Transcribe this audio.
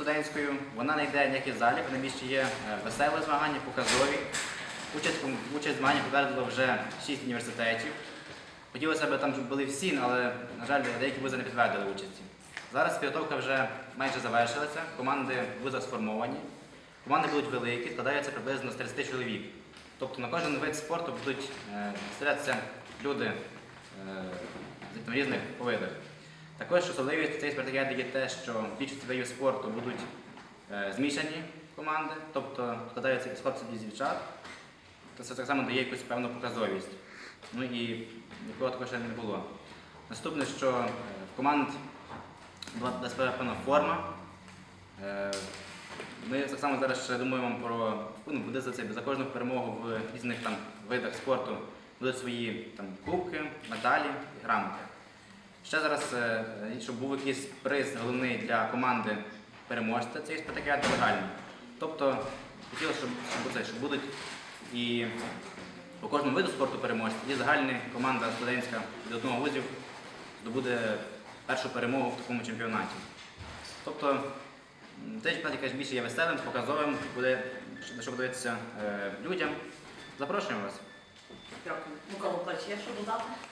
студентською. Вона не йде ніякий залік, вона більше є е, веселе змагання, показові. Участь, участь в змаганнях підтвердило вже 6 університетів. Хотілося б там, щоб були всі, але, на жаль, деякі вузи не підтвердили участі. Зараз підготовка вже майже завершилася, команди вузах сформовані. Команди будуть великі, складаються приблизно з 30 чоловік. Тобто на кожен вид спорту будуть е, стрілятися люди е, з різних видах. Також особливістю цієї спартакіади є те, що більшість видів спорту будуть е, змішані команди, тобто складаються із хлопців і з дівчат. Це так само дає якусь певну показовість. Ну і нікого такого ще не було. Наступне, що е, в команд була певна форма. Е, Ми так само зараз ще думаємо про ну, буде за це за кожну перемогу в різних там видах спорту будуть свої там кубки, медалі, грамоти. Ще зараз, е, щоб був якийсь приз головний для команди переможця цієї спартакіади легальний. Тобто хотілося, щоб, щоб, це, щоб будуть і по кожному виду спорту переможці, і загальна команда студентська від одного вузів здобуде першу перемогу в такому чемпіонаті. Тобто цей чемпіонат більше є веселим, показовим, буде, що подивитися е, людям. Запрошуємо вас. Дякую. Микола Плач, є що додати?